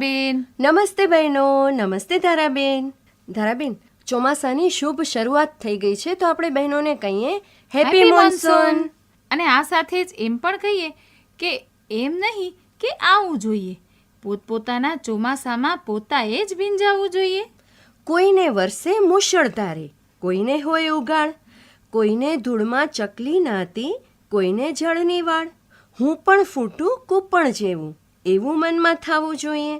બહેનો નમસ્તે બહેનો નમસ્તે ધારાબેન. ધારાબેન ચોમાસાની શુભ શરૂઆત થઈ ગઈ છે તો આપણે બહેનોને કહીએ હેપી મોન્સૂન અને આ સાથે જ એમ પણ કહીએ કે એમ નહીં કે આવું જોઈએ. પોતપોતાના ચોમાસામાં પોતાએ જ ભીંજાવું જોઈએ. કોઈને વરસે મુશળધારે કોઈને હોય ઉગાડ કોઈને ધૂળમાં ચકલી નાતી કોઈને જળની વાળ. હું પણ ફૂટું કૂપણ જેવું. એવું મનમાં થવું જોઈએ.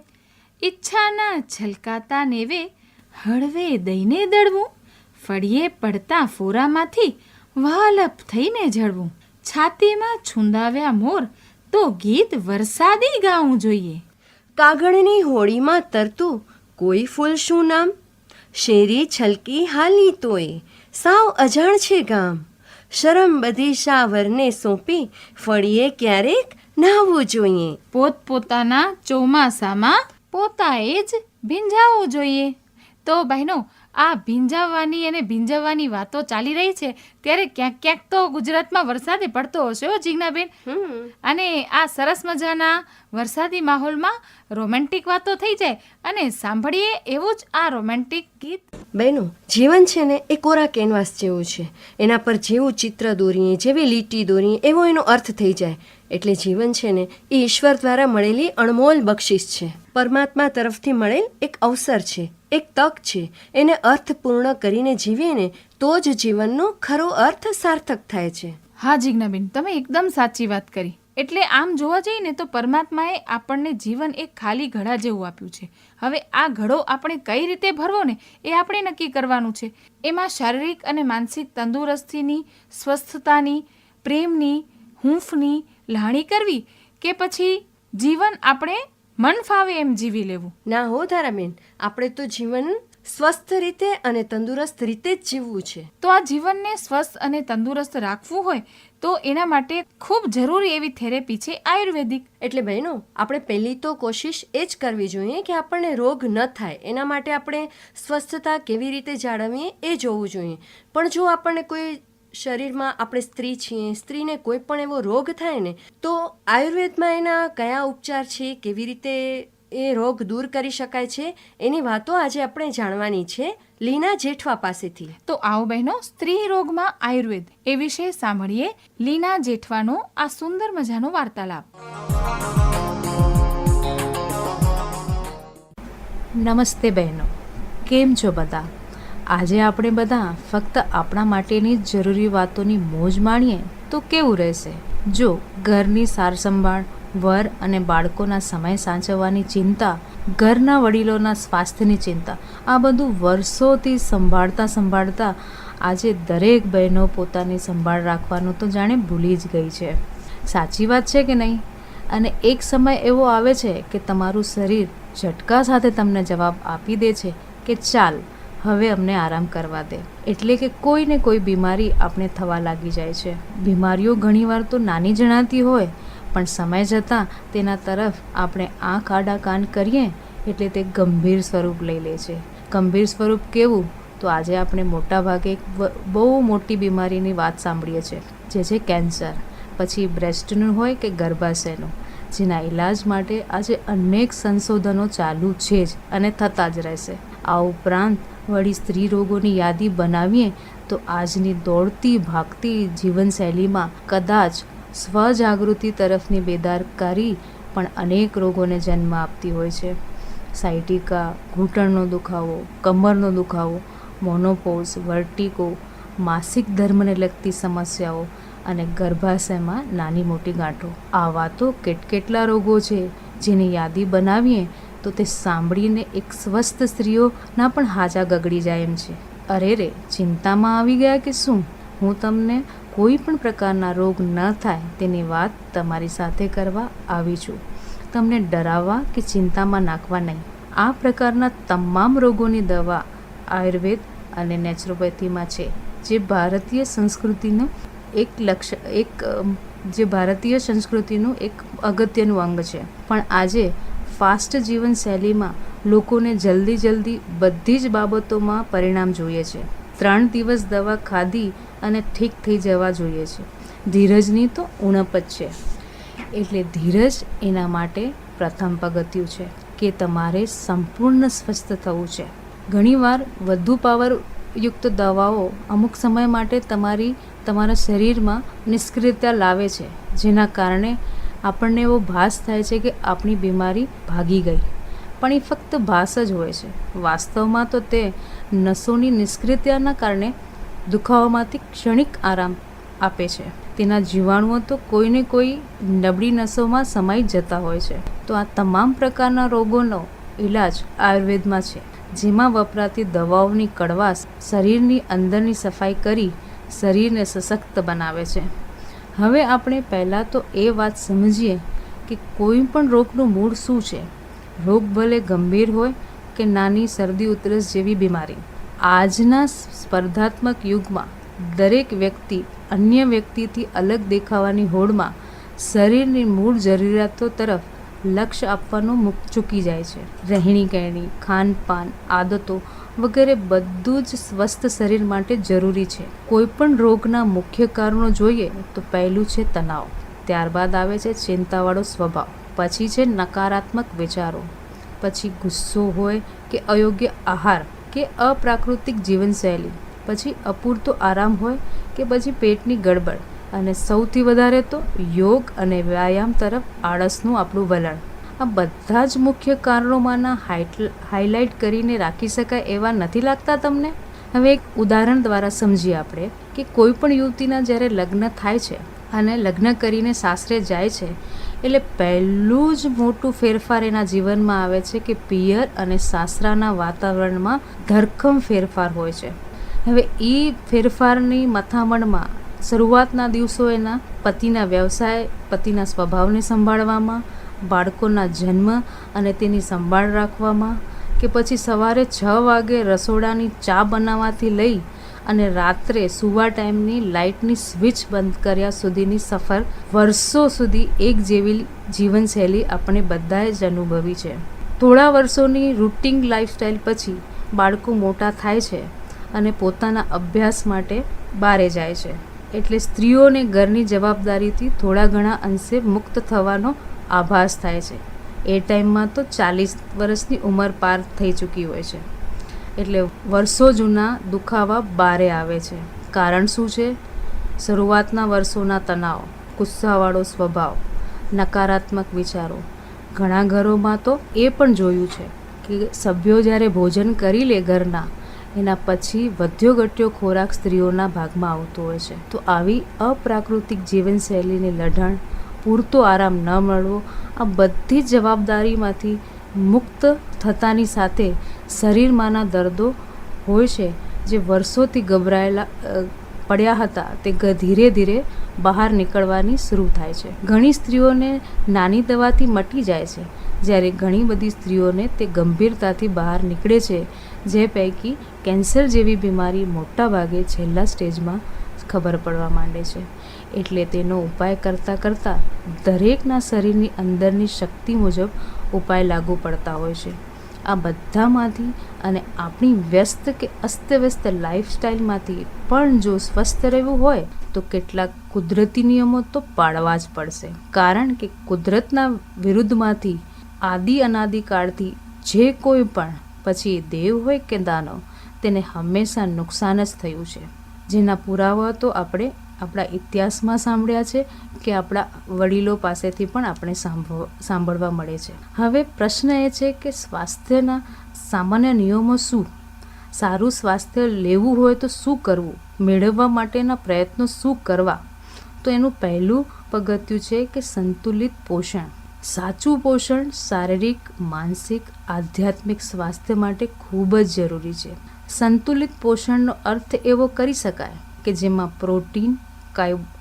ઈચ્છાના છલકાતા નેવે હળવે દઈને દળવું. ફળીએ પડતા ફોરામાંથી વાલપ થઈને જળવું. છાતીમાં છુંદાવ્યા મોર તો ગીત વરસાદી ગાવું જોઈએ. કાગળની હોળીમાં તરતું કોઈ ફૂલ શું નામ? શેરી છલકી હાલી તોય સાવ અજાણ છે ગામ. શરમ બધી શાવરને સોંપી ફળીએ ક્યારેક નાહવું જોઈએ. પોતપોતાના ચોમાસામાં પોતાએ જ ભીંજાવવું જોઈએ. તો બહેનો આ ભીંજાવવાની અને ભીંજાવવાની વાતો ચાલી રહી છે. ત્યારે ક્યાંક ક્યાંક તો ગુજરાતમાં વરસાદે પડતો હશે હો જીજ્ઞાબેન. અને આ સરસ મજાના વરસાદી માહોલમાં રોમેન્ટિક વાતો થઈ જાય. અને સાંભળીએ એવું જ આ રોમેન્ટિક ગીત. બહેનો જીવન છે ને એ કોરા કેનવાસ જેવું છે. એના પર જેવું ચિત્ર દોરીએ જેવી લીટી દોરીએ એવો એનો અર્થ થઈ જાય. એટલે જીવન છે ને, એ ઈશ્વર દ્વારા મળેલી અણમોલ બક્ષિસ છે. પરમાત્મા તરફથી મળેલ એક અવસર છે, એક તક છે. એને અર્થપૂર્ણ કરીને જીવીએ ને, તો જ જીવનનો ખરો અર્થ સાર્થક થાય છે. હા, જીજ્ઞાબેન, તમે એકદમ સાચી વાત કરી. એટલે આમ જોવા જઈએ ને, તો પરમાત્માએ આપણને જીવન એક ખાલી ઘડા જેવું આપ્યું છે. હવે આ ઘડો આપણે કઈ રીતે ભરવો ને, એ આપણે નક્કી કરવાનું છે. એમાં શારીરિક અને માનસિક તંદુરસ્તીની, સ્વસ્થતાની, પ્રેમની, હૂંફની લાણી કરવી કે પછી જીવન આપણે મન ફાવે એમ જીવી લેવું? ના હો તારાબેન આપણે તો જીવન સ્વસ્થ રીતે અને તંદુરસ્ત રીતે જ જીવવું છે. તો આ જીવનને સ્વસ્થ અને તંદુરસ્ત રાખવું હોય તો એના માટે ખૂબ જરૂરી એવી થેરેપી છે આયુર્વેદિક. એટલે બહેનો આપણે પહેલી તો કોશિશ એ જ કરવી જોઈએ કે આપણને રોગ ન થાય. એના માટે આપણે સ્વસ્થતા કેવી રીતે જાળવીએ એ જોવું જોઈએ. પણ જો આપણને કોઈ શરીરમાં આપણે સ્ત્રી છીએ સ્ત્રીને કોઈ પણ એવો રોગ થાય ને તો આયુર્વેદમાં એના કયા ઉપચાર છે કેવી રીતે એ રોગ દૂર કરી શકાય છે એની વાતો આજે આપણે જાણવાની છે લીના જેઠવા પાસેથી. તો આવો બહેનો સ્ત્રી રોગમાં આયુર્વેદ એ વિશે સાંભળીએ લીના જેઠવાનો આ સુંદર મજાનો વાર્તાલાપ. નમસ્તે બહેનો કેમ છો બધા? આજે આપણે બધા ફક્ત આપણા માટેની જરૂરી વાતોની મોજ માણીએ તો કેવું રહેશે? જો ઘરની સારસંભાળ, વર અને બાળકોના સમય સાચવવાની ચિંતા, ઘરના વડીલોના સ્વાસ્થ્યની ચિંતા, આ બધું વર્ષોથી સંભાળતા સંભાળતા આજે દરેક બહેનો પોતાની સંભાળ રાખવાનું તો જાણે ભૂલી જ ગઈ છે. સાચી વાત છે કે નહીં? અને એક સમય એવો આવે છે કે તમારું શરીર ઝટકા સાથે તમને જવાબ આપી દે છે કે ચાલ હવે અમને આરામ કરવા દે. એટલે કે કોઈ ને કોઈ બીમારી આપણે થવા લાગી જાય છે. બીમારીઓ ઘણીવાર તો નાની જણાતી હોય, પણ સમય જતાં તેના તરફ આપણે આંખ આડા કાન કરીએ એટલે તે ગંભીર સ્વરૂપ લઈ લે છે. ગંભીર સ્વરૂપ કેવું? તો આજે આપણે મોટાભાગે એક બહુ મોટી બીમારીની વાત સાંભળીએ છીએ, જે છે કેન્સર. પછી બ્રેસ્ટનું હોય કે ગર્ભાશયનું, જેના ઈલાજ માટે આજે અનેક સંશોધનો ચાલુ છે જ અને થતા જ રહેશે. આ ઉપરાંત વળી સ્ત્રી રોગોની યાદી બનાવીએ, તો આજની દોડતી, ભાગતી જીવનશૈલીમાં કદાચ સ્વજાગૃતિ તરફની બેદારકારી પણ અનેક રોગોને જન્મ આપતી હોય છે. સાયટિકા, ઘૂંટણનો દુખાવો, કમરનો દુખાવો, મોનોપોઝ, વર્ટિકો, માસિક ધર્મને લગતી સમસ્યાઓ અને ગર્ભાશયમાં નાની મોટી ગાંઠો. આવા તો કેટકેટલા રોગો છે જેની યાદી બનાવીએ તો તે સાંભળીને એક સ્વસ્થ સ્ત્રીઓના પણ હાજા ગગડી જાય એમ છે. અરે રે, ચિંતામાં આવી ગયા કે શું? હું તમને કોઈ પણ પ્રકારના રોગ ન થાય તેની વાત તમારી સાથે કરવા આવી છું. તમને ડરાવવા કે ચિંતામાં નાખવા નહીં. આ પ્રકારના તમામ રોગોની દવા આયુર્વેદ અને નેચરોપેથીમાં છે, જે ભારતીય સંસ્કૃતિનું એક લક્ષ એક જે ભારતીય સંસ્કૃતિનું એક અગત્યનું અંગ છે. પણ આજે ફાસ્ટ જીવનશૈલીમાં લોકોને જલ્દી જલ્દી બધી જ બાબતોમાં પરિણામ જોઈએ છે. ત્રણ દિવસ દવા ખાધી અને ઠીક થઈ જવા જોઈએ છે. ધીરજની તો ઉણપ જ છે. એટલે ધીરજ એના માટે પ્રથમ પગથિયું છે કે તમારે સંપૂર્ણ સ્વસ્થ થવું છે. ઘણીવાર વધુ પાવરયુક્ત દવાઓ અમુક સમય માટે તમારી, તમારા શરીરમાં નિષ્ક્રિયતા લાવે છે, જેના કારણે આપણને એવો ભાસ થાય છે કે આપણી બીમારી ભાગી ગઈ. પણ એ ફક્ત ભાસ જ હોય છે. વાસ્તવમાં તો તે નસોની નિષ્ક્રિયતાના કારણે દુખાવામાંથી ક્ષણિક આરામ આપે છે. તેના જીવાણુઓ તો કોઈને કોઈ નબળી નસોમાં સમાઈ જતા હોય છે. તો આ તમામ પ્રકારના રોગોનો ઈલાજ આયુર્વેદમાં છે. જેમાં વપરાતી દવાઓની કડવાશ શરીરની અંદરની સફાઈ કરી શરીરને સશક્ત બનાવે છે. હવે આપણે પહેલાં તો એ વાત સમજીએ કે કોઈ પણ રોગનું મૂળ શું છે. રોગ ભલે ગંભીર હોય કે નાની શરદી, ઉધરસ જેવી બીમારી. આજના સ્પર્ધાત્મક યુગમાં દરેક વ્યક્તિ અન્ય વ્યક્તિથી અલગ દેખાવાની હોડમાં શરીરની મૂળ જરૂરિયાતો તરફ લક્ષ્ય આપવાનું મુક ચૂકી જાય છે. રહેણી કહેણી, ખાનપાન, આદતો વગેરે બધું જ સ્વસ્થ શરીર માટે જરૂરી છે. કોઈપણ રોગના મુખ્ય કારણો જોઈએ તો પહેલું છે તણાવ. ત્યારબાદ આવે છે ચિંતાવાળો સ્વભાવ. પછી છે નકારાત્મક વિચારો. પછી ગુસ્સો હોય કે અયોગ્ય આહાર કે અપ્રાકૃતિક જીવનશૈલી. પછી અપૂરતો આરામ હોય કે પછી પેટની ગડબડ. અને સૌથી વધારે તો યોગ અને વ્યાયામ તરફ આળસનું આપણું વલણ. આ બધા જ મુખ્ય કારણોમાંના હાઇલાઇટ કરીને રાખી શકાય એવા નથી લાગતા તમને? હવે એક ઉદાહરણ દ્વારા સમજીએ આપણે કે કોઈ પણ યુવતીના જ્યારે લગ્ન થાય છે અને લગ્ન કરીને સાસરે જાય છે, એટલે પહેલું જ મોટું ફેરફાર એના જીવનમાં આવે છે કે પિયર અને સાસરાના વાતાવરણમાં ધરખમ ફેરફાર હોય છે. હવે એ ફેરફારની મથામણમાં શરૂઆતના દિવસો એના પતિના વ્યવસાય, પતિના સ્વભાવને સંભાળવામાં, બાળકોના જન્મ અને તેની સંભાળ રાખવામાં કે પછી સવારે છ વાગે રસોડાની ચા બનાવવાથી લઈ અને રાત્રે સુવા ટાઈમની લાઇટની સ્વિચ બંધ કર્યા સુધીની સફર વર્ષો સુધી એક જેવી જીવનશૈલી આપણે બધાએ જ અનુભવી છે. થોડા વર્ષોની રૂટિન લાઈફસ્ટાઈલ પછી બાળકો મોટા થાય છે અને પોતાના અભ્યાસ માટે બહારે જાય છે. એટલે સ્ત્રીઓને ઘરની જવાબદારીથી થોડા ઘણા અંશે મુક્ત થવાનો આભાસ થાય છે. એ ટાઈમમાં તો ચાલીસ વર્ષની ઉંમર પાર થઈ ચૂકી હોય છે. એટલે વર્ષો જૂના દુખાવા બારે આવે છે. કારણ શું છે? શરૂઆતના વર્ષોના તણાવ, ગુસ્સાવાળો સ્વભાવ, નકારાત્મક વિચારો. ઘણા ઘરોમાં તો એ પણ જોયું છે કે સભ્યો જ્યારે ભોજન કરી લે ઘરના એના પછી વધ્યો ઘટ્યો ખોરાક સ્ત્રીઓના ભાગમાં આવતો હોય છે. તો આવી અપ્રાકૃતિક જીવનશૈલીની લઢણ, પૂરતો આરામ ન મળવો, આ બધી જવાબદારીમાંથી મુક્ત થતાની સાથે શરીરમાંના દર્દો હોય છે જે વર્ષોથી ગભરાયેલા પડ્યા હતા તે ધીરે ધીરે બહાર નીકળવાની શરૂ થાય છે. ઘણી સ્ત્રીઓને નાની દવાથી મટી જાય છે, જ્યારે ઘણી બધી સ્ત્રીઓને તે ગંભીરતાથી બહાર નીકળે છે, જે પૈકી કેન્સર જેવી બીમારી મોટાભાગે છેલ્લા સ્ટેજમાં ખબર પડવા માંડે છે. એટલે તેનો ઉપાય કરતાં કરતાં દરેકના શરીરની અંદરની શક્તિ મુજબ ઉપાય લાગુ પડતા હોય છે. આ બધામાંથી અને આપણી વ્યસ્ત કે અસ્તવ્યસ્ત લાઈફસ્ટાઈલમાંથી પણ જો સ્વસ્થ રહેવું હોય, તો કેટલાક કુદરતી નિયમો તો પાળવા જ પડશે. કારણ કે કુદરતના વિરુદ્ધમાંથી આદિ અનાદિકાળથી જે કોઈ પણ, પછી દેવ હોય કે દાનવ તેને હંમેશા નુકસાન જ થયું છે. જેના પુરાવા તો આપણે આપણા ઇતિહાસમાં સાંભળ્યા છે કે આપણા વડીલો પાસેથી પણ આપણે સાંભળ, સાંભળવા મળે છે. હવે પ્રશ્ન એ છે કે સ્વાસ્થ્યના સામાન્ય નિયમો શું? સારું સ્વાસ્થ્ય લેવું હોય તો શું કરવું? મેળવવા માટેના પ્રયત્નો શું કરવા? તો એનું પહેલું પગથિયું છે કે સંતુલિત પોષણ. સાચું પોષણ શારીરિક, માનસિક, આધ્યાત્મિક સ્વાસ્થ્ય માટે ખૂબ જ જરૂરી છે. સંતુલિત પોષણનો અર્થ એવો કરી શકાય કે જેમાં પ્રોટીન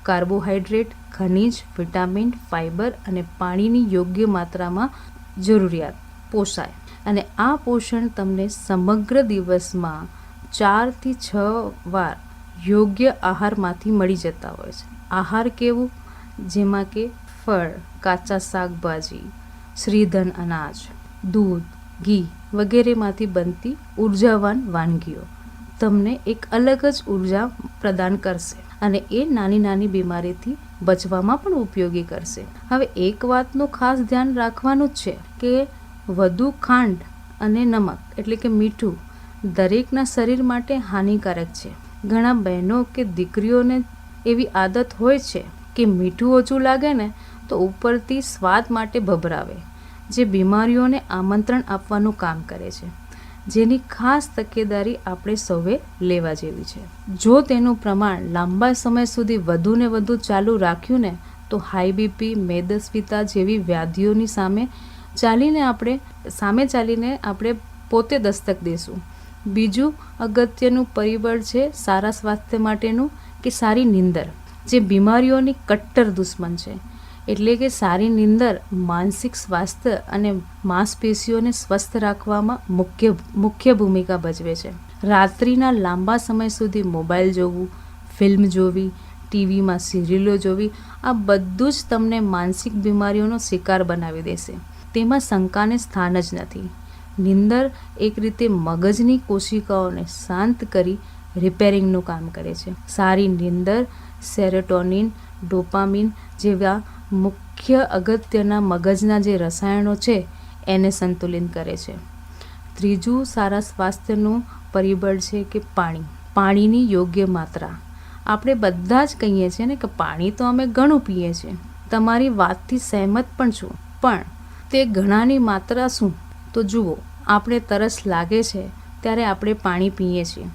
કાર્બોહાઈડ્રેટ ખનિજ, વિટામિન, ફાઇબર અને પાણીની યોગ્ય માત્રામાં જરૂરિયાત પોષાય. અને આ પોષણ તમને સમગ્ર દિવસમાં ચારથી છ વાર યોગ્ય આહારમાંથી મળી જતા હોય છે. આહાર કેવું? જેમાં કે ફળ, કાચા શાકભાજી, શ્રીધન અનાજ, દૂધ, ઘી વગેરેમાંથી બનતી ઉર્જાવાન વાનગીઓ તમને એક અલગ જ ઊર્જા પ્રદાન કરશે અને એ નાની નાની બીમારીથી બચવામાં પણ ઉપયોગી કરશે. હવે એક વાતનું ખાસ ધ્યાન રાખવાનું જ છે કે વધુ ખાંડ અને નમક, એટલે કે મીઠું, દરેકના શરીર માટે હાનિકારક છે. ઘણા બહેનો કે દીકરીઓને એવી આદત હોય છે કે મીઠું ઓછું લાગે ને તો ઉપરથી સ્વાદ માટે ભભરાવે. જે બીમારીઓને આમંત્રણ આપવાનું કામ કરે છે. જેની ખાસ તકેદારી આપણે સૌએ લેવા જેવી છે. જો તેનું પ્રમાણ લાંબા સમય સુધી વધુ ને વધુ ચાલુ રાખ્યું ને, તો હાઈ બીપી, મેદસ્વીતા જેવી વ્યાધિઓની સામે ચાલીને આપણે, સામે ચાલીને આપણે પોતે દસ્તક દઈશું બીજું અગત્યનું પરિબળ છે સારા સ્વાસ્થ્ય માટેનું કે સારી નિંદર, જે બીમારીઓની કટ્ટર દુશ્મન છે. એટલે કે સારી નિંદર, માનસિક સ્વાસ્થ્ય અને માંસપેશીઓને સ્વસ્થ રાખવામાં મુખ્ય મુખ્ય ભૂમિકા ભજવે છે. રાત્રિના લાંબા સમય સુધી મોબાઈલ જોવું, ફિલ્મ જોવી, ટીવીમાં સિરિયલો જોવી, આ બધું જ તમને માનસિક બીમારીઓનો શિકાર બનાવી દેશે. તેમાં શંકાને સ્થાન જ નથી. નિંદર એક રીતે મગજની કોશિકાઓને શાંત કરી રિપેરિંગનું કામ કરે છે. સારી નિંદર સેરેટોનિન ડોપામિન જેવા મુખ્ય અગત્યના મગજના જે રસાયણો છે, એને સંતુલિત કરે છે. ત્રીજું સારા સ્વાસ્થ્યનું પરિબળ છે કે પાણી. પાણીની યોગ્ય માત્રા. આપણે બધા જ કહીએ છીએ ને કે પાણી તો અમે ઘણું પીએ છીએ. તમારી વાતથી સહેમત પણ છું. પણ તે ઘણાની માત્રા શું? તો જુઓ, આપણે તરસ લાગે છે, ત્યારે આપણે પાણી પીએ છીએ.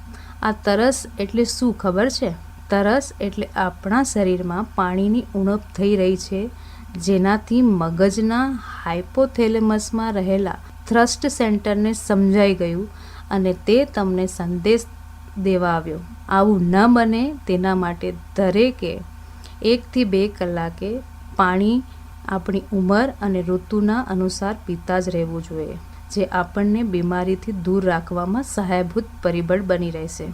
આ તરસ એટલે શું ખબર છે? તરસ એટલે આપણા શરીરમાં પાણીની ઉણપ થઈ રહી છે, જેનાથી મગજના હાઇપોથેલેમસમાં રહેલા થ્રસ્ટ સેન્ટરને સમજાઈ ગયું અને તે તમને સંદેશ દેવા આવ્યો. આવું ન બને તેના માટે દરેકે એકથી બે કલાકે પાણી આપણી ઉંમર અને ઋતુના અનુસાર પીતા જ રહેવું જોઈએ, જે આપણને બીમારીથી દૂર રાખવામાં સહાયભૂત પરિબળ બની રહેશે.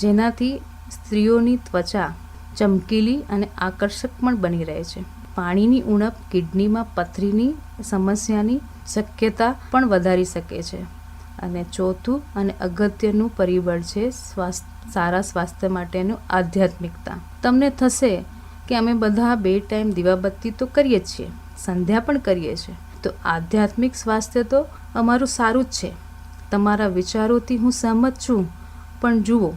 જેનાથી સ્ત્રીઓની ત્વચા ચમકીલી અને આકર્ષક પણ બની રહે છે. પાણીની ઉણપ કિડનીમાં પથરીની સમસ્યાની શક્યતા પણ વધારી શકે છે. અને ચોથું અને અગત્યનું પરિબળ છે સ્વાસ્થ્ય સારા સ્વાસ્થ્ય માટેનું આધ્યાત્મિકતા. તમને થશે કે અમે બધા બે ટાઈમ દીવાબત્તી તો કરીએ જ છીએ, સંધ્યા પણ કરીએ છીએ. તો આધ્યાત્મિક સ્વાસ્થ્ય તો અમારું સારું જ છે. તમારા વિચારોથી હું સહમત છું. પણ જુઓ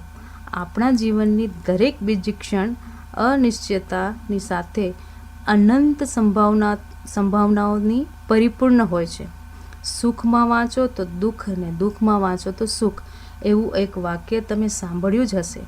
આપણા જીવનની દરેક બીજી ક્ષણ અનિશ્ચયતાની સાથે અનંત સંભાવના, સંભાવનાઓની પરિપૂર્ણ હોય છે. સુખમાં વાંચો તો દુઃખ અને દુઃખમાં વાંચો તો સુખ. એવું એક વાક્ય તમે સાંભળ્યું જ હશે.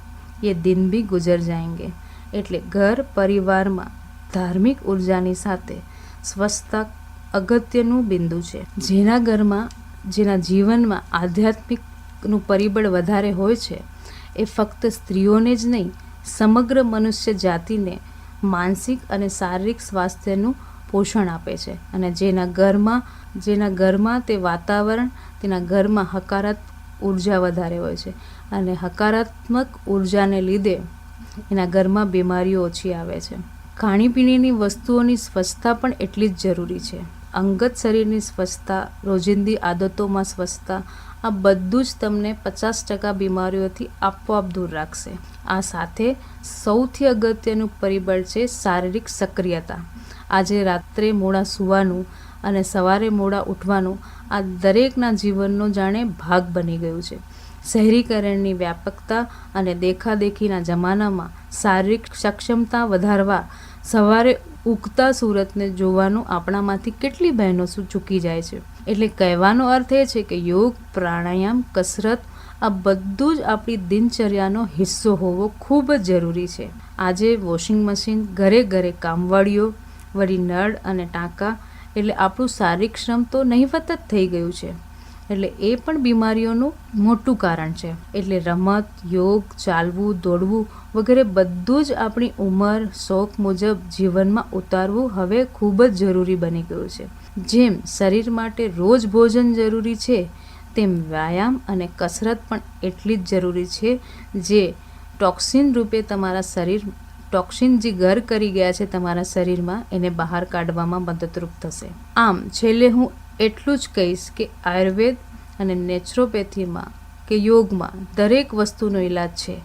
એ દિન બી ગુજર જાયંગે. એટલે ઘર પરિવારમાં ધાર્મિક ઉર્જાની સાથે સ્વસ્થતા અગત્યનું બિંદુ છે. જેના ઘરમાં, જેના જીવનમાં આધ્યાત્મિકનું પરિબળ વધારે હોય છે એ ફક્ત સ્ત્રીઓને જ નહીં, સમગ્ર મનુષ્ય જાતિને માનસિક અને શારીરિક સ્વાસ્થ્યનું પોષણ આપે છે. અને જેના ઘરમાં જેના ઘરમાં તે વાતાવરણ, તેના ઘરમાં હકારાત્મક ઊર્જા વધારે હોય છે. અને હકારાત્મક ઉર્જાને લીધે એના ઘરમાં બીમારીઓ ઓછી આવે છે. ખાણીપીણીની વસ્તુઓની સ્વચ્છતા પણ એટલી જ જરૂરી છે. અંગત શરીરની સ્વચ્છતા, રોજિંદી આદતોમાં સ્વચ્છતા, આ બધું જ તમને પચાસ ટકા બીમારીઓથી આપોઆપ દૂર રાખશે. આ સાથે સૌથી અગત્યનું પરિબળ છે શારીરિક સક્રિયતા. આજે રાત્રે મોડા સૂવાનું અને સવારે મોડા ઉઠવાનું આ દરેકના જીવનનો જાણે ભાગ બની ગયું છે. શહેરીકરણની વ્યાપકતા અને દેખાદેખીના જમાનામાં શારીરિક સક્ષમતા વધારવા સવારે ઉગતા સુરતને જોવાનું આપણામાંથી કેટલી બહેનો ચૂકી જાય છે. એટલે કહેવાનો અર્થ એ છે કે યોગ, પ્રાણાયામ, કસરત, આ બધું જ આપણી દિનચર્યાનો હિસ્સો હોવો ખૂબ જ જરૂરી છે. આજે વોશિંગ મશીન, ઘરે ઘરે કામવાળીઓ, વળી નળ અને ટાંકા, એટલે આપણું શારીરિક શ્રમ તો નહીવત જ થઈ ગયું છે. એટલે એ પણ બીમારીઓનું મોટું કારણ છે. એટલે રમત, યોગ, ચાલવું, દોડવું વગેરે બધું જ આપણી ઉંમર, શોખ મુજબ જીવનમાં ઉતારવું હવે ખૂબ જ જરૂરી બની ગયું છે. જેમ શરીર માટે રોજ ભોજન જરૂરી છે, તેમ વ્યાયામ અને કસરત પણ એટલી જ જરૂરી છે જે ટોક્સિન રૂપે તમારા શરીર, ટોક્સિન જે ઘર કરી ગયા છે તમારા શરીરમાં એને બહાર કાઢવામાં મદદરૂપ થશે. આમ છેલ્લે હું એટલું જ કહીશ કે આયુર્વેદ અને નેચરોપેથીમાં કે યોગમાં દરેક વસ્તુનો ઈલાજ છે,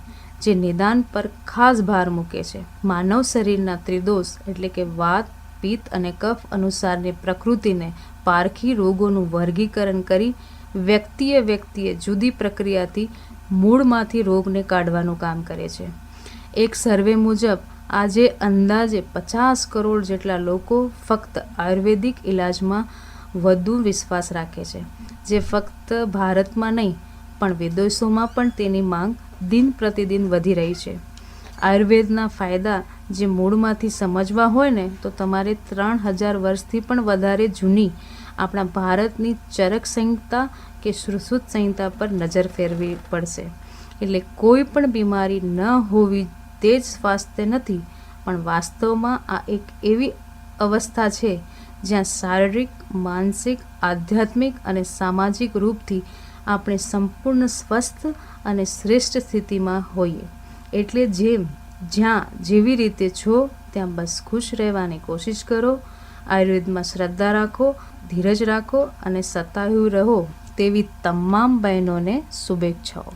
જે નિદાન પર ખાસ ભાર મૂકે છે. માનવ શરીરના ત્રિદોષ એટલે કે વાત, પિત્ત અને કફ અનુસારની પ્રકૃતિને પારખી રોગોનું વર્ગીકરણ કરી વ્યક્તિએ વ્યક્તિએ જુદી પ્રક્રિયાથી મૂળમાંથી રોગને કાઢવાનું કામ કરે છે. એક સર્વે મુજબ, આજે અંદાજે પચાસ કરોડ જેટલા લોકો ફક્ત આયુર્વેદિક ઇલાજમાં વધુ વિશ્વાસ રાખે છે. જે ફક્ત ભારતમાં નહીં, પણ વિદેશોમાં પણ તેની માંગ દિન પ્રતિદિન વધી રહી છે. આયુર્વેદના ફાયદા જે મૂળમાંથી સમજવા હોય ને, તો તમારે ત્રણ હજાર વર્ષથી પણ વધારે જૂની આપણા ભારતની ચરક સંહિતા કે સુશ્રુત સંહિતા પર નજર ફેરવી પડશે. એટલે કોઈ પણ બીમારી ન હોવી તે જ સ્વાસ્થ્ય નથી, પણ વાસ્તવમાં આ એક એવી અવસ્થા છે જ્યાં શારીરિક માનસિક, આધ્યાત્મિક અને સામાજિક રૂપથી આપણે સંપૂર્ણ સ્વસ્થ અને શ્રેષ્ઠ સ્થિતિમાં હોઈએ. એટલે જેમ જ્યાં જેવી રીતે છો, ત્યાં બસ ખુશ રહેવાની કોશિશ કરો, આયુર્વેદમાં શ્રદ્ધા રાખો, ધીરજ રાખો અને સતાયુ રહો તેવી તમામ બહેનોને શુભેચ્છાઓ.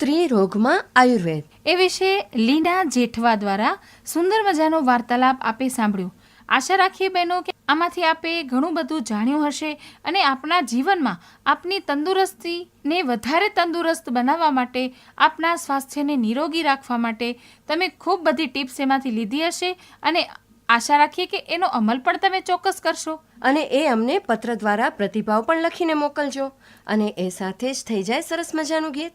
સ્ત્રી રોગમાં આયુર્વેદ. એ વિશે લીના જેઠવા દ્વારા સુંદર મજાનો વાર્તાલાપ આપે સાંભળ્યું. આશા રાખીએ બહેનો કે આમાંથી આપે ઘણું બધું જાણ્યું હશે અને આપના જીવનમાં આપની તંદુરસ્તીને વધારે તંદુરસ્ત બનાવવા માટે આપના સ્વાસ્થ્યને નિરોગી રાખવા માટે તમે ખૂબ બધી ટિપ્સ એમાંથી લીધી હશે અને આશા રાખીએ કે એનો અમલ પણ તમે ચોક્કસ કરશો. અને એ અમને પત્ર દ્વારા પ્રતિભાવ પણ લખીને મોકલજો. અને એ સાથે જ થઈ જાય સરસ મજાનું ગીત.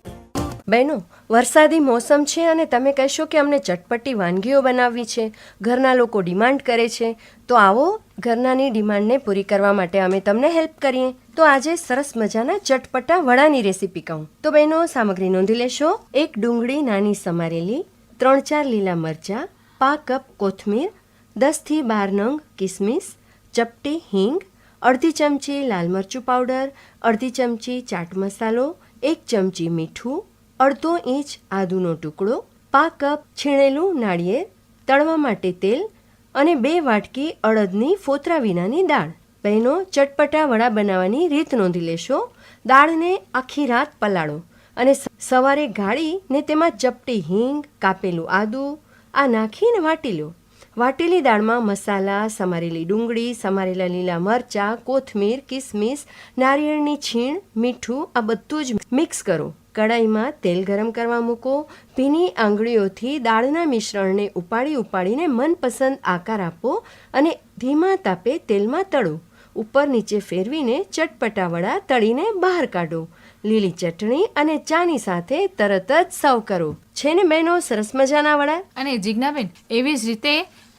બહેનો, વરસાદી મોસમ છે અને તમે કહેશો કે અમને ચટપટી વાનગીઓ બનાવવી છે, ઘરના લોકો ડિમાન્ડ કરે છે, તો આવો ઘરનાની ડિમાન્ડને પૂરી કરવા માટે અમે તમને હેલ્પ કરીએ. તો આજે સરસ મજાના ચટપટા વડાની રેસીપી કહું. તો બહેનો, સામગ્રી નોંધી લેશો. એક ડુંગળી નાની સમારેલી, ત્રણ ચાર લીલા મરચાં પા કપ કોથમીર દસથી બાર નંગ કિસમિસ, ચપટી હિંગ, અડધી ચમચી લાલ મરચું પાવડર, અડધી ચમચી ચાટ મસાલો, એક ચમચી મીઠું અડધો ઇંચ આદુનો ટુકડો, પા કપ છીણેલું નાળિયેર, તળવા માટે તેલ અને બે વાટકી અડદની ફોતરા વિનાની દાળ. બહેનો, ચટપટા વડા બનાવવાની રીત નોંધી લેશો. દાળને આખી રાત પલાળો અને સવારે ગાળીને તેમાં ચપટી હિંગ, કાપેલું આદું, આ નાખીને વાટી લો. વાટેલી દાળમાં મસાલા, સમારેલી ડુંગળી, સમારેલા લીલા મરચાં, કોથમીર, કિસમિસ, નારિયેળની છીણ, મીઠું, આ બધું જ મિક્સ કરો. કડાઈમાં તેલ ગરમ કરવા મૂકો. ભીની આંગળીઓથી દાળના મિશ્રણને ઉપાડી ઉપાડીને મનપસંદ આકાર આપો અને ધીમા તાપે તેલમાં તળો. ઉપર નીચે ફેરવીને ચટપટા વડા તળીને બહાર કાઢો. લીલી ચટણી અને ચાની સાથે તરત જ સર્વ કરો. છે ને બહેનો, સરસ મજાના વડા? અને જિજ્ઞાબેન, એવી જ રીતે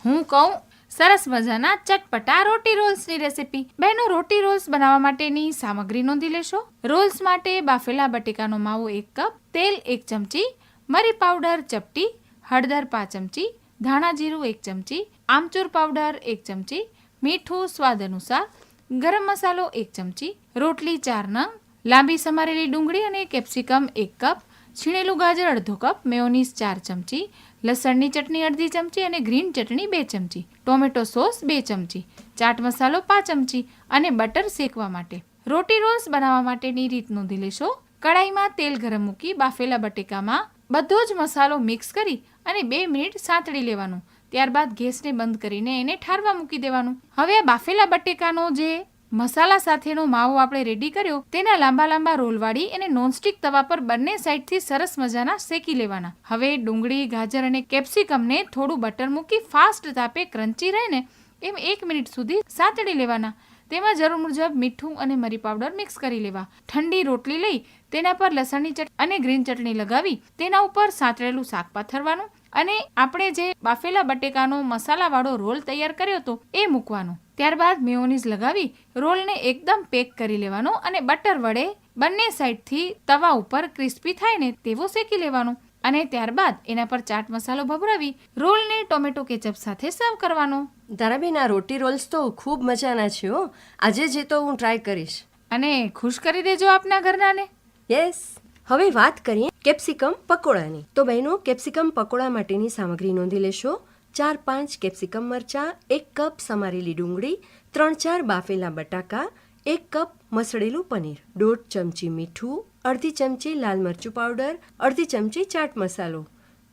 હું કહું સરસ મજાના ચટપટા રોટી રોલ્સની રેસીપી. બહેનો, રોટી રોલ્સ બનાવવા માટેની સામગ્રી નોંધી લેશો. રોલ્સ માટે બાફેલા બટેકાનો માવો એક કપ, તેલ એક ચમચી, મરી પાવડર ચપટી, હળદર પાંચ ચમચી, ધાણા જીરું એક ચમચી, આમચૂર પાવડર એક ચમચી, મીઠું સ્વાદ અનુસાર, ગરમ મસાલો એક ચમચી, રોટલી ચાર નંગ, લાંબી સમારેલી ડુંગળી અને કેપ્સિકમ એક કપ, છીણેલું ગાજર અડધો કપ, મેયોનીઝ ચાર ચમચી લસણની ચટણી અડધી ચમચી અને ગ્રીન ચટણી બે ચમચી, ટોમેટો સોસ બે ચમચી, ચાટ મસાલો પાંચ ચમચી અને બટર શેકવા માટે. રોટી રોલ્સ બનાવવા માટેની રીત નોંધી લેશો. કડાઈમાં તેલ ગરમ મૂકી બાફેલા બટેકામાં બધો જ મસાલો મિક્સ કરી અને બે મિનિટ સાંતળી લેવાનું. ત્યારબાદ ગેસને બંધ કરીને એને ઠારવા મૂકી દેવાનું. હવે આ બાફેલા બટેકાનો જે મસાલા સાથેનો માવો આપણે રેડી કર્યો, તેના લાંબા લાંબા રોલ વાળી અને નોનસ્ટિક તવા પર બંને સાઈડથી સરસ મજાના શેકી લેવાના. હવે ડુંગળી, ગાજર અને કેપ્સિકમને થોડું બટર મૂકી ફાસ્ટ તાપે ક્રન્ચી રહે ને એમ એક મિનિટ સુધી સાતડી લેવાના. તેમાં જરૂર મુજબ મીઠું અને મરી પાવડર મિક્સ કરી લેવા. ઠંડી રોટલી લઈ તેના પર લસણની ચટણી અને ગ્રીન ચટણી લગાવી, તેના ઉપર સાતળેલું શાક પાથરવાનું અને આપણે જે બાફેલા બટેકાનો મસાલાવાળો રોલ તૈયાર કર્યો હતો એ મૂકવાનો. ત્યારબાદ મેયોનીઝ લગાવી રોલને એકદમ પેક કરી લેવાનો અને બટર વડે બંને સાઈડથી તવા ઉપર ક્રિસ્પી થાય ને તેવો શેકી લેવાનો. અને ત્યારબાદ એના પર ચાટ મસાલો ભભરાવી રોલને ટોમેટો કેચઅપ સાથે સર્વ કરવાનો. ધારાબેન આ રોટી રોલ્સ તો ખૂબ મજાના છે હો. આજે જે તો હું ટ્રાય કરીશ. અને ખુશ કરી દેજો આપના ઘરનાને. યસ. હવે વાત કરીએ કેપ્સિકમ પકોડાની. તો બહેનો કેપ્સિકમ પકોડા માટેની સામગ્રી નોંધી લેશો. ચાર પાંચ કેપ્સિકમ મરચાં, એક કપ સમારેલી ડુંગળી, ત્રણ ચાર બાફેલા બટાકા, એક કપ મસળેલું પનીર, દોઢ ચમચી મીઠું, અડધી ચમચી લાલ મરચું પાવડર, અડધી ચમચી ચાટ મસાલો,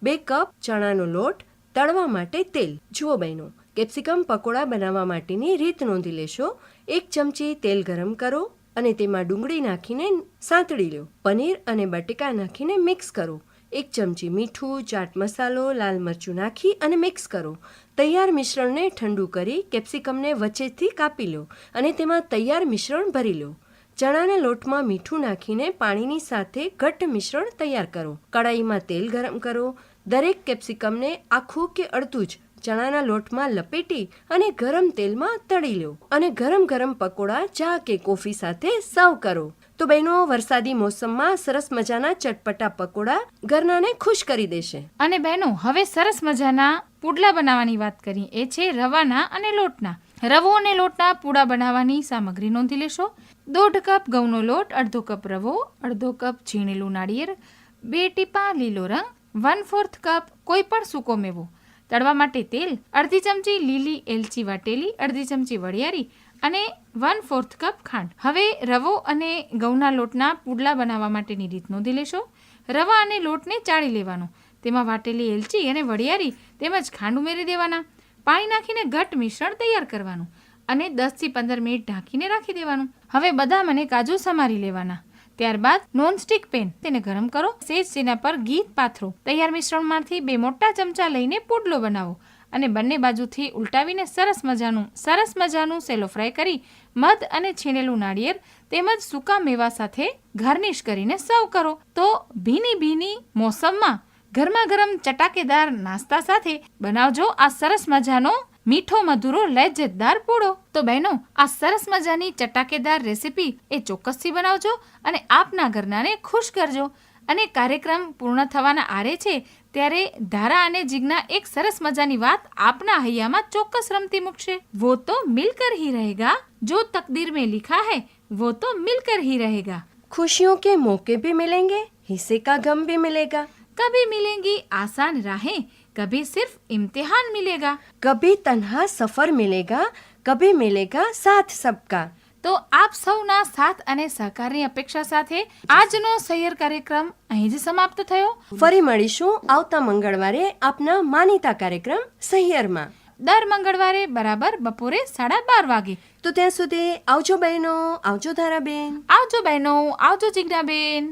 બે કપ ચણાનો લોટ, તળવા માટે તેલ. જુઓ બહેનો, કેપ્સિકમ પકોડા બનાવવા માટેની રીત નોંધી લેશો. એક ચમચી તેલ ગરમ કરો અને તેમાં ડુંગળી નાખીને સાંતળી લો. પનીર અને બટેકા નાખીને મિક્સ કરો. એક ચમચી મીઠું, ચાટ મસાલો, લાલ મરચું નાખી અને મિક્સ કરો. તૈયાર મિશ્રણને ઠંડુ કરી કેપ્સિકમને વચ્ચેથી કાપી લો અને તેમાં તૈયાર મિશ્રણ ભરી લો. ચણાના લોટમાં મીઠું નાખીને પાણીની સાથે ઘટ્ટ મિશ્રણ તૈયાર કરો. કડાઈમાં તેલ ગરમ કરો. દરેક કેપ્સિકમને આખું કે અડધું જ ચણાના લોટમાં લપેટી અને ગરમ તેલમાં તળી લો. અને ગરમ ગરમ પકોડા, ચા કે કોફી સાથે સર્વ કરો. તો બહેનો, વરસાદી મોસમમાં સરસ મજાના ચટપટા પકોડા ઘરનાને ખુશ કરી દેશે. અને બહેનો, હવે સરસ મજાના પુડલા બનાવવાની વાત કરી. એ છે રવાના અને લોટના. રવો અને લોટના પૂડા બનાવવાની સામગ્રી નોંધી લેશો. દોઢ કપ ઘઉંનો લોટ, અડધો કપ રવો, અડધો કપ છીણેલું નાળિયેર, બે ટીપા લીલો રંગ વન ફોર્થ કપ કોઈ પણ સૂકો મેવો. તળવા માટે તેલ, અડધી ચમચી લીલી એલચી વાટેલી, અડધી ચમચી વરિયાળી અને વન ફોર્થ કપ ખાંડ. હવે રવો અને ઘઉંના લોટના પુડલા બનાવવા માટેની રીત નોંધી લેશો. રવા અને લોટને ચાળી લેવાનો. તેમાં વાટેલી એલચી અને વરિયાળી તેમજ ખાંડ ઉમેરી દેવાના. પાણી નાખીને ઘટ મિશ્રણ તૈયાર કરવાનું અને દસથી પંદર મિનિટ ઢાંકીને રાખી દેવાનું. હવે બદામ અને કાજુ સમારી લેવાના. ત્યારબાદ નોનસ્ટિક પેન. તેને ગરમ કરો. સેજ તેના પર ઘી પાથરો. તૈયાર મિશ્રણમાંથી બે મોટા ચમચા લઈને પુડલો બનાવો અને બંને બાજુથી ઉલટાવીને સરસ મજાનું સરસ મજાનું સેલો ફ્રાય કરી, મધ અને છીણેલું નાળિયેર તેમજ સૂકા મેવા સાથે ગાર્નિશ કરીને સર્વ કરો. તો ભીની ભીની મોસમમાં ગરમા ગરમ ચટાકેદાર નાસ્તા સાથે બનાવજો આ સરસ મજાનો મીઠો મધુરો લહેજેતદાર પૂડો. તો બહેનો આ સરસ મજાની ચટાકેદાર રેસીપી એ ચોક્કસથી બનાવજો અને આપના ઘરનાને ખુશ કરજો. અને કાર્યક્રમ પૂર્ણ થવાના આરે છે ત્યારે ધારા અને જીજ્ઞા એક સરસ મજાની વાત આપના હૈયામાં ચોક્કસ રમતી મૂકશે. વો તો મિલકર હી રહેગા જો તકદીર મેં લિખા હૈ વો તો મિલકર હી રહેગા. ખુશિયો કે મોકે ભી મિલેંગે હિસ્સે કા ગમ ભી મિલેગા. કભી મિલેંગી આસાન રાહે कभी सिर्फ इम्तिहान मिलेगा कभी तन्हा सफर मिलेगा कभी मिलेगा साथ सबका તો આપ સૌના સાથ અને સહકારની અપેક્ષા સાથે આજનો સૈયર કાર્યક્રમ અહીં જ સમાપ્ત થયો ફરી મળીશું આવતા મંગળવારે આપના માનીતા કાર્યક્રમ સહિયરમાં દર મંગળવારે બરાબર બપોરે સાડા બાર વાગે તો ત્યાં સુધી આવજો બહેનો આવજો ધારાબેન આવજો બહેનો આવજો જિજ્ઞાબેન